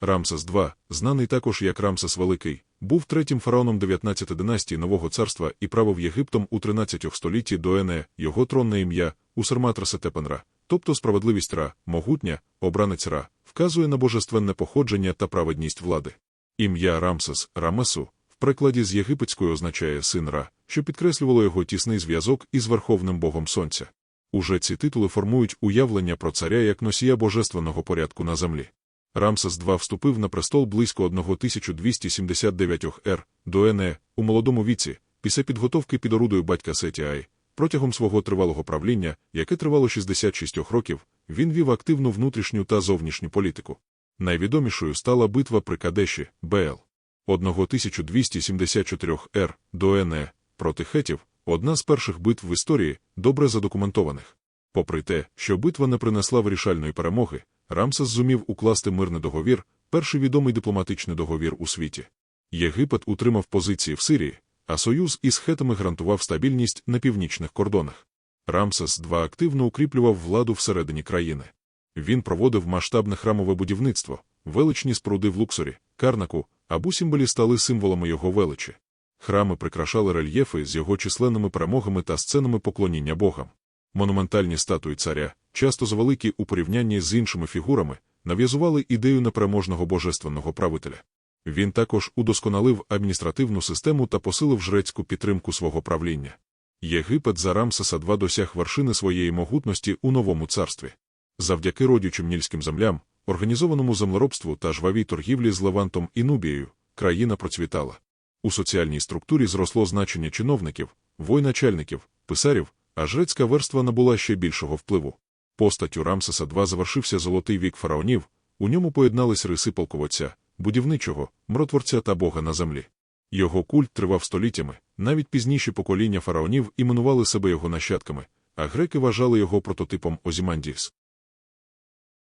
Рамсес II, знаний також як Рамсес Великий, був третім фараоном 19 династії Нового царства і правив Єгиптом у 13 столітті до Ене, його тронне ім'я Усерматрасе Тепенра, тобто справедливість Ра, могутня, обранець Ра, вказує на божественне походження та праведність влади. Ім'я Рамсес Рамесу в прикладі з єгипетської означає син Ра, що підкреслювало його тісний зв'язок із Верховним Богом Сонця. Уже ці титули формують уявлення про царя як носія божественного порядку на землі. Рамсес II вступив на престол близько 1279 р. до Ене у молодому віці, після підготовки під орудою батька Сетіай. Протягом свого тривалого правління, яке тривало 66 років, він вів активну внутрішню та зовнішню політику. Найвідомішою стала битва при Кадеші, БЛ. 1274 р. до Ене проти хетів, одна з перших битв в історії, добре задокументованих. Попри те, що битва не принесла вирішальної перемоги, Рамсес зумів укласти мирний договір, перший відомий дипломатичний договір у світі. Єгипет утримав позиції в Сирії, а союз із хетами гарантував стабільність на північних кордонах. Рамсес II активно укріплював владу всередині країни. Він проводив масштабне храмове будівництво, величні споруди в Луксорі, Карнаку, або символі стали символами його величі. Храми прикрашали рельєфи з його численними перемогами та сценами поклоніння богам. Монументальні статуї царя, часто завеликі у порівнянні з іншими фігурами, нав'язували ідею непереможного божественного правителя. Він також удосконалив адміністративну систему та посилив жрецьку підтримку свого правління. Єгипет за Рамсеса II досяг вершини своєї могутності у новому царстві. Завдяки родючим нільським землям, організованому землеробству та жвавій торгівлі з Левантом і Нубією, країна процвітала. У соціальній структурі зросло значення чиновників, воєначальників, писарів, а жрецька верства набула ще більшого впливу. Постаттю Рамсеса II завершився золотий вік фараонів, у ньому поєднались риси полководця, будівничого, мротворця та бога на землі. Його культ тривав століттями, навіть пізніші покоління фараонів іменували себе його нащадками, а греки вважали його прототипом Озімандіс.